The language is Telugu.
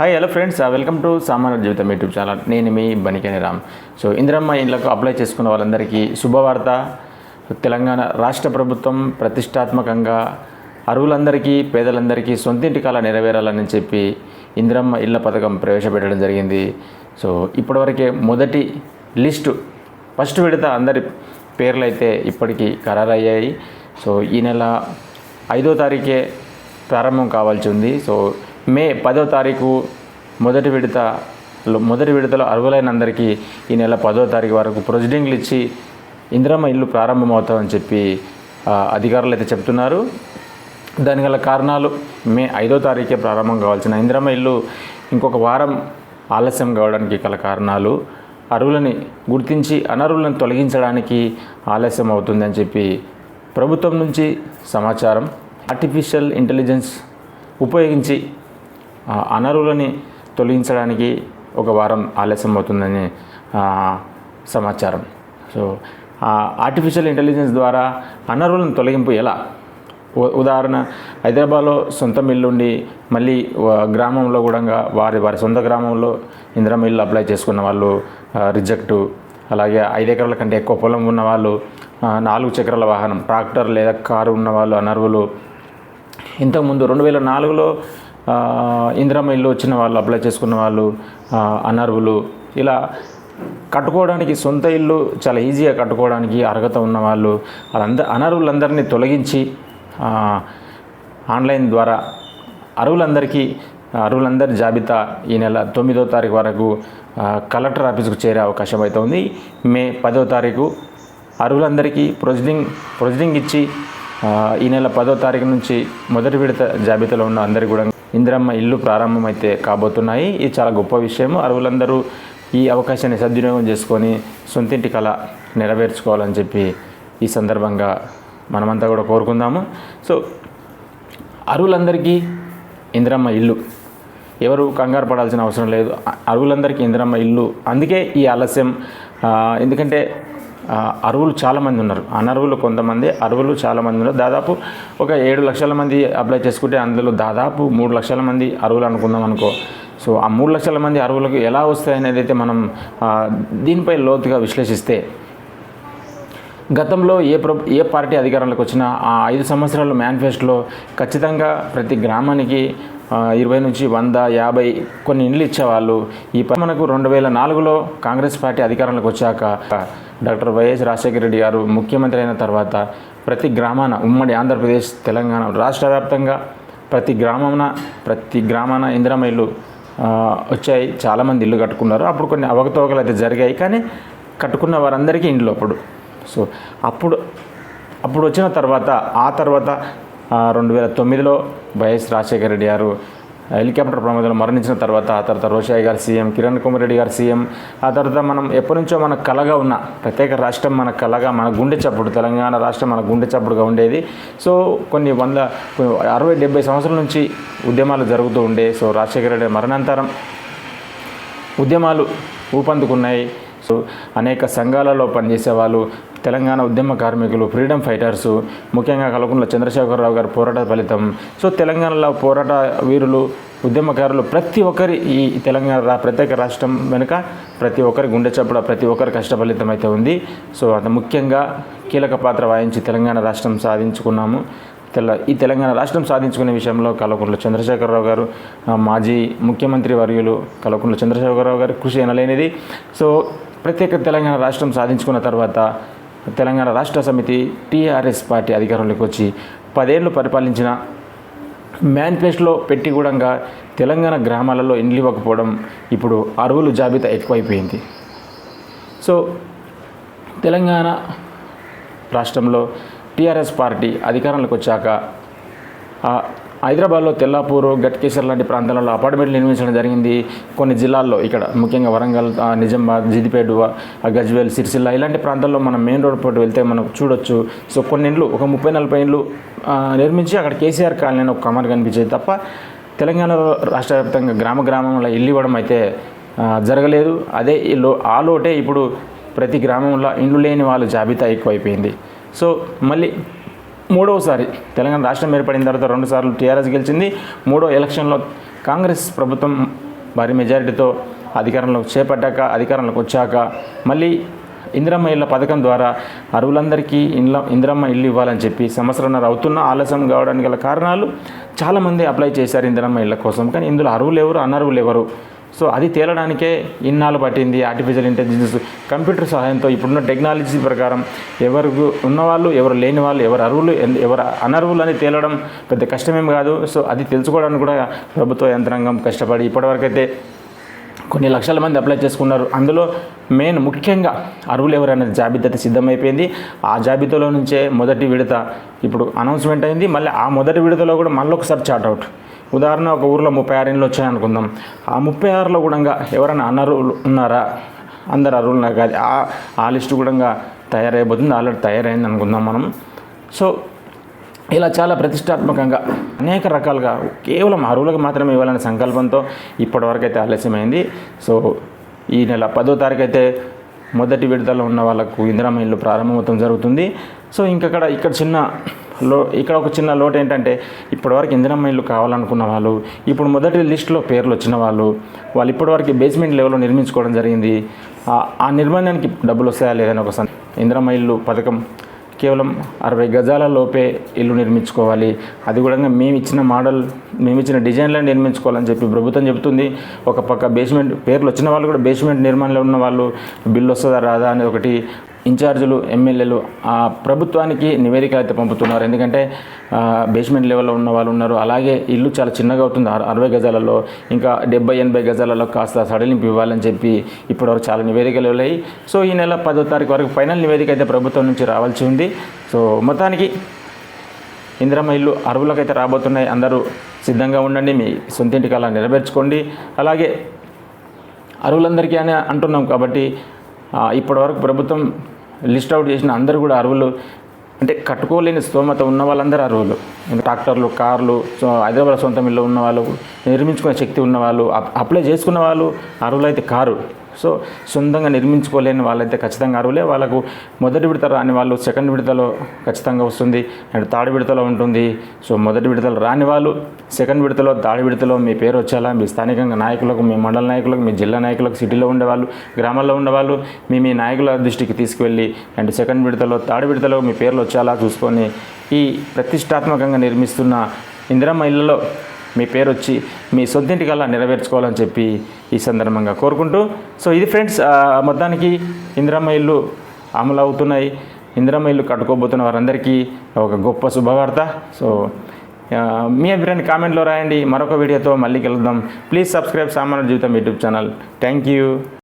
Hi hello friends welcome to Samanya Jeevitham YouTube channel నేను మీ బనికేని రామ్. సో ఇందిరమ్మ ఇండ్లకు అప్లై చేసుకున్న వాళ్ళందరికీ శుభవార్త. తెలంగాణ రాష్ట్ర ప్రభుత్వం ప్రతిష్టాత్మకంగా అరువులందరికీ పేదలందరికీ సొంతింటి కాల నెరవేరాలని చెప్పి ఇందిరమ్మ ఇళ్ళ పథకం ప్రవేశపెట్టడం జరిగింది. సో ఇప్పటివరకే మొదటి లిస్టు ఫస్ట్ విడత అందరి పేర్లు అయితే ఇప్పటికీ ఖరారయ్యాయి. సో ఈ నెల ఐదో తారీఖే ప్రారంభం కావాల్సి ఉంది. సో మే పదో తారీఖు మొదటి విడత మొదటి విడతలో అర్హులైన అందరికీ ఈ నెల పదో తారీఖు వరకు ప్రొసీడింగ్లు ఇచ్చి ఇందిరమ్మ ఇల్లు ప్రారంభమవుతామని చెప్పి అధికారులు అయితే చెప్తున్నారు. దాని గల కారణాలు మే ఐదో తారీఖే ప్రారంభం కావాల్సిన ఇందిరమ్మ ఇల్లు ఇంకొక వారం ఆలస్యం కావడానికి గల కారణాలు అరువులని గుర్తించి అనర్హులను తొలగించడానికి ఆలస్యం అవుతుందని చెప్పి ప్రభుత్వం నుంచి సమాచారం. ఆర్టిఫిషియల్ ఇంటెలిజెన్స్ ఉపయోగించి అనర్హులని తొలగించడానికి ఒక వారం ఆలస్యం అవుతుందని సమాచారం. సో ఆర్టిఫిషియల్ ఇంటెలిజెన్స్ ద్వారా అనర్హులను తొలగింపు ఎలా? ఉ- ఉదాహరణ హైదరాబాద్లో సొంత మిల్లుండి మళ్ళీ గ్రామంలో కూడా వారి వారి సొంత గ్రామంలో ఇందిరా మిల్లు అప్లై చేసుకున్న వాళ్ళు రిజెక్టు అలాగే ఐదు ఎకరాల కంటే ఎక్కువ పొలం ఉన్న వాళ్ళు నాలుగు చక్రాల వాహనం ట్రాక్టర్ లేదా కారు ఉన్న వాళ్ళు ఇంతకుముందు రెండు వేల నాలుగులో ఇందిరమ్మ ఇల్లు వచ్చిన వాళ్ళు అప్లై చేసుకున్న వాళ్ళు ఆ, అనర్హులు ఇలా కట్టుకోవడానికి సొంత ఇల్లు చాలా ఈజీగా కట్టుకోవడానికి అర్హత ఉన్న వాళ్ళు వాళ్ళందరూ అనర్హులందరినీ తొలగించి ఆన్లైన్ ద్వారా అరువులందరికీ అరువులందరి జాబితా ఈ నెల తొమ్మిదో తారీఖు వరకు కలెక్టర్ ఆఫీస్కు చేరే అవకాశం అయితే ఉంది. మే పదో తారీఖు అరువులందరికీ ప్రొసీడింగ్ ప్రొసీడింగ్ ఇచ్చి ఈ నెల పదో తారీఖు నుంచి మొదటి విడత జాబితాలో ఉన్న అందరికీ కూడా ఇందిరమ్మ ఇల్లు ప్రారంభమైతే కాబోతున్నాయి. ఇది చాలా గొప్ప విషయం అరువులందరూ ఈ అవకాశాన్ని సద్వినియోగం చేసుకొని సొంతింటి కళ నెరవేర్చుకోవాలని చెప్పి ఈ సందర్భంగా మనమంతా కూడా కోరుకుందాము. సో అరువులందరికీ ఇందిరమ్మ ఇల్లు. ఎవరు కంగారు పడాల్సిన అవసరం లేదు. అరువులందరికీ ఇందిరమ్మ ఇల్లు. అందుకే ఈ ఆలస్యం ఎందుకంటే అరువులు చాలామంది ఉన్నారు. అనర్వులు కొంతమంది అరువులు చాలామంది ఉన్నారు. దాదాపు ఒక ఏడు లక్షల మంది అప్లై చేసుకుంటే అందులో దాదాపు మూడు లక్షల మంది అరువులు అనుకుందాం అనుకో. సో ఆ మూడు లక్షల మంది అరువులకు ఎలా వస్తాయనేది అయితే మనం దీనిపై లోతుగా విశ్లేషిస్తే గతంలో ఏ ప్ర ఏ పార్టీ అధికారంలోకి వచ్చినా ఆ ఐదు సంవత్సరాల మేనిఫెస్టోలో ఖచ్చితంగా ప్రతి గ్రామానికి ఇరవై నుంచి వంద యాభై కొన్ని ఇండ్లు ఇచ్చేవాళ్ళు. ఈ ప- మనకు రెండు వేల నాలుగులో కాంగ్రెస్ పార్టీ అధికారంలోకి వచ్చాక డాక్టర్ వైఎస్ రాజశేఖర రెడ్డి గారు ముఖ్యమంత్రి అయిన తర్వాత ప్రతి గ్రామాన ఉమ్మడి ఆంధ్రప్రదేశ్ తెలంగాణ రాష్ట్ర వ్యాప్తంగా ప్రతి గ్రామాన ప్రతి గ్రామాన ఇందిరమ్మ ఇల్లు వచ్చాయి. చాలామంది ఇల్లు కట్టుకున్నారు. అప్పుడు కొన్ని అవకతవకలు అయితే జరిగాయి. కానీ కట్టుకున్న వారందరికీ ఇండ్లు అప్పుడు. సో అప్పుడు అప్పుడు వచ్చిన తర్వాత ఆ తర్వాత రెండు వేల తొమ్మిదిలో వైఎస్ రాజశేఖర రెడ్డి గారు హెలికాప్టర్ ప్రమాదంలో మరణించిన తర్వాత ఆ తర్వాత రోషయ్య గారు సీఎం కిరణ్ కుమార్ రెడ్డి గారు సీఎం ఆ తర్వాత మనం ఎప్పటి నుంచో మన కలగా ఉన్న ప్రత్యేక రాష్ట్రం మన కలగా మన గుండె చప్పుడు తెలంగాణ రాష్ట్రం మన గుండె చప్పుడుగా ఉండేది. సో కొన్ని వంద అరవై డెబ్బై సంవత్సరాల నుంచి ఉద్యమాలు జరుగుతూ ఉండే సో రాజశేఖర రెడ్డి మరణాంతరం ఉద్యమాలు ఊపందుకున్నాయి. సో అనేక సంఘాలలో పనిచేసే వాళ్ళు తెలంగాణ ఉద్యమ కార్మికులు ఫ్రీడమ్ ఫైటర్స్ ముఖ్యంగా కలకుంట్ల చంద్రశేఖరరావు గారి పోరాట ఫలితం. సో తెలంగాణలో పోరాట వీరులు ఉద్యమకారులు ప్రతి ఒక్కరి ఈ తెలంగాణ రా ప్రత్యేక రాష్ట్రం వెనుక ప్రతి ఒక్కరి గుండె చప్పుడు ప్రతి ఒక్కరి కష్టఫలితం అయితే ఉంది. సో అంత ముఖ్యంగా కీలక పాత్ర వహించి తెలంగాణ రాష్ట్రం సాధించుకున్నాము. తెల ఈ తెలంగాణ రాష్ట్రం సాధించుకునే విషయంలో కల్వకుంట్ల చంద్రశేఖరరావు గారు మాజీ ముఖ్యమంత్రి వర్యులు కల్వకుంట్ల చంద్రశేఖరరావు గారి కృషి ఎనలేనిది. సో ప్రత్యేక తెలంగాణ రాష్ట్రం సాధించుకున్న తర్వాత తెలంగాణ రాష్ట్ర సమితి టీఆర్ఎస్ పార్టీ అధికారంలోకి వచ్చి పదేళ్ళు పరిపాలించిన మేనిఫెస్టోలో పెట్టి కూడా తెలంగాణ గ్రామాలలో ఇండ్లు ఇవ్వకపోవడం ఇప్పుడు అరువులు జాబితా ఎక్కువైపోయింది. సో తెలంగాణ రాష్ట్రంలో టీఆర్ఎస్ పార్టీ అధికారంలోకి వచ్చాక ఆ, హైదరాబాద్లో తెల్లాపూరు గట్కేశ్వర్ లాంటి ప్రాంతాలలో అపార్ట్మెంట్లు నిర్మించడం జరిగింది. కొన్ని జిల్లాల్లో ఇక్కడ ముఖ్యంగా వరంగల్ నిజామాబాద్ జిదిపేట గజ్వేల్ సిరిసిల్ల ఇలాంటి ప్రాంతాల్లో మనం మెయిన్ రోడ్ పోటీ వెళ్తే మనం చూడొచ్చు. సో కొన్ని ఇండ్లు ఒక ముప్పై నలభై ఇండ్లు నిర్మించి అక్కడ కేసీఆర్ కాలనీ అని ఒక కమర్ కనిపించేది తప్ప తెలంగాణలో రాష్ట్ర వ్యాప్తంగా గ్రామ గ్రామంలో ఇల్లు ఇవ్వడం అయితే జరగలేదు. అదే ఈ లో ఆ లోటే ఇప్పుడు ప్రతి గ్రామంలో ఇండ్లు లేని వాళ్ళ జాబితా ఎక్కువైపోయింది. సో మళ్ళీ మూడవసారి తెలంగాణ రాష్ట్రం ఏర్పడిన తర్వాత రెండుసార్లు టీఆర్ఎస్ గెలిచింది. మూడో ఎలక్షన్లో కాంగ్రెస్ ప్రభుత్వం భారీ మెజారిటీతో అధికారంలో చేపట్టాక అధికారంలోకి వచ్చాక మళ్ళీ ఇందిరమ్మ ఇళ్ళ పథకం ద్వారా అరువులందరికీ ఇండ్ల ఇందిరమ్మ ఇల్లు ఇవ్వాలని చెప్పి సంవత్సరంన్నర అవుతున్న ఆలస్యం కావడానికి గల కారణాలు చాలామంది అప్లై చేశారు ఇందిరమ్మ ఇళ్ళ కోసం. కానీ ఇందులో అరువులు ఎవరు అనర్వులు ఎవరు? సో అది తేలడానికే ఇన్నాళ్ళు పట్టింది ఆర్టిఫిషియల్ ఇంటెలిజెన్స్ కంప్యూటర్ సహాయంతో ఇప్పుడున్న టెక్నాలజీ ప్రకారం ఎవరు ఉన్నవాళ్ళు ఎవరు లేని వాళ్ళు ఎవరు అరువులు ఎవరు అనర్వులు అని తేలడం పెద్ద కష్టమేం కాదు. సో అది తెలుసుకోవడానికి కూడా ప్రభుత్వ యంత్రాంగం కష్టపడి ఇప్పటివరకైతే కొన్ని లక్షల మంది అప్లై చేసుకున్నారు. అందులో మెయిన్ ముఖ్యంగా అరువులు ఎవరైనా జాబితా సిద్ధమైపోయింది. ఆ జాబితాలో నుంచే మొదటి విడత ఇప్పుడు అనౌన్స్మెంట్ అయింది. మళ్ళీ ఆ మొదటి విడతలో కూడా మళ్ళీ ఒకసారి చార్ట్అవుట్ అవుట్ ఉదాహరణ ఒక ఊరిలో ముప్పై ఆరు ఇండ్లు వచ్చాయనుకుందాం ఆ ముప్పై ఆరులో కూడా ఎవరైనా అనర్హులు ఉన్నారా? అందరు అరువులు కాదు. ఆ ఆ లిస్టు కూడా తయారైపోతుంది. ఆల్రెడీ తయారైంది అనుకుందాం మనం. సో ఇలా చాలా ప్రతిష్టాత్మకంగా అనేక రకాలుగా కేవలం అరువులకు మాత్రమే ఇవ్వాలనే సంకల్పంతో ఇప్పటివరకు అయితే ఆలస్యమైంది. సో ఈ నెల పదో తారీఖు అయితే మొదటి విడుదల ఉన్న వాళ్ళకు ఇందిరామ ఇల్లు ప్రారంభమవుతాం జరుగుతుంది. సో ఇంకక్కడ ఇక్కడ చిన్న లో ఇక్కడ ఒక చిన్న లోటు ఏంటంటే ఇప్పటివరకు ఇందిరమ్మ ఇల్లు కావాలనుకున్న వాళ్ళు ఇప్పుడు మొదటి లిస్టులో పేర్లు వచ్చిన వాళ్ళు వాళ్ళు ఇప్పటివరకు బేస్మెంట్ లెవెల్లో నిర్మించుకోవడం జరిగింది. ఆ- నిర్మాణానికి డబ్బులు వస్తాయా లేదని ఒక సం- ఇందిరమ్మ ఇల్లు పథకం కేవలం అరవై గజాల లోపే ఇల్లు నిర్మించుకోవాలి. అది కూడా మేము ఇచ్చిన మోడల్ మేము ఇచ్చిన డిజైన్లను నిర్మించుకోవాలని చెప్పి ప్రభుత్వం చెబుతుంది. ఒక పక్క బేస్మెంట్ పేర్లు వచ్చిన వాళ్ళు కూడా బేస్మెంట్ నిర్మాణంలో ఉన్న వాళ్ళు బిల్లు వస్తుందా రాదా? అనేది ఒకటి ఇన్ఛార్జీలు ఎమ్మెల్యేలు ఆ ప్రభుత్వానికి నివేదిక అయితే పంపుతున్నారు. ఎందుకంటే బేస్మెంట్ లెవెల్లో ఉన్న వాళ్ళు ఉన్నారు. అలాగే ఇల్లు చాలా చిన్నగా అవుతుంది. అర- అరవై గజాలలో ఇంకా డెబ్బై ఎనభై గజాలలో కాస్త సడలింపు ఇవ్వాలని చెప్పి ఇప్పటివరకు చాలా నివేదికలు వెళ్ళాయి సో ఈ నెల పదో తారీఖు వరకు ఫైనల్ నివేదిక అయితే ప్రభుత్వం నుంచి రావాల్సి ఉంది. సో మొత్తానికి ఇందిరమ్మ ఇల్లు అరువులకైతే రాబోతున్నాయి. అందరూ సిద్ధంగా ఉండండి. మీ సొంతింటికి అలా నెరవేర్చుకోండి. అలాగే అరువులందరికీ అని అంటున్నాం కాబట్టి ఇప్పటివరకు ప్రభుత్వం లిస్ట్ అవుట్ చేసిన అందరూ కూడా అరువులు అంటే కట్టుకోలేని స్తోమత ఉన్న వాళ్ళందరూ అరువులు ట్రాక్టర్లు కార్లు సో హైదరాబాద్ సొంత ఇల్లు ఉన్న వాళ్ళు నిర్మించుకునే శక్తి ఉన్న వాళ్ళు అప్- అప్లై చేసుకున్న వాళ్ళు అరువులు అయితే కారు. సో సొంతంగా నిర్మించుకోలేని వాళ్ళైతే ఖచ్చితంగా అరువులే వాళ్ళకు మొదటి విడత రాని వాళ్ళు సెకండ్ విడతలో ఖచ్చితంగా వస్తుంది. అండ్ థర్డ్ విడతలో ఉంటుంది. సో మొదటి విడతలో రాని వాళ్ళు సెకండ్ విడతలో థర్డ్ విడతలో మీ పేరు వచ్చేలా మీ స్థానికంగా నాయకులకు మీ మండల నాయకులకు మీ జిల్లా నాయకులకు సిటీలో ఉండేవాళ్ళు గ్రామాల్లో ఉండేవాళ్ళు మీ మీ నాయకుల దృష్టికి తీసుకువెళ్ళి అండ్ సెకండ్ విడతలో థర్డ్ విడతలో మీ పేర్లు వచ్చేలా చూసుకొని ఈ ప్రతిష్టాత్మకంగా నిర్మిస్తున్న ఇందిరమ్మ ఇళ్ళలో మీ పేరు వచ్చి మీ సొంతింటికి అలా నెరవేర్చుకోవాలని చెప్పి ఈ సందర్భంగా కోరుకుంటూ సో ఇది ఫ్రెండ్స్ ఆ, మొత్తానికి ఇందిరమ్మ ఇల్లు అమలు అవుతున్నాయి ఇందిరమ్మ ఇల్లు కట్టుకోబోతున్న వారందరికీ ఒక గొప్ప శుభవార్త. సో మీ అభిప్రాయాన్ని కామెంట్లో రాయండి. మరొక వీడియోతో మళ్ళీ కలుద్దాం. ప్లీజ్ సబ్స్క్రైబ్ సామాన్య Jeevitham YouTube channel. Thank you.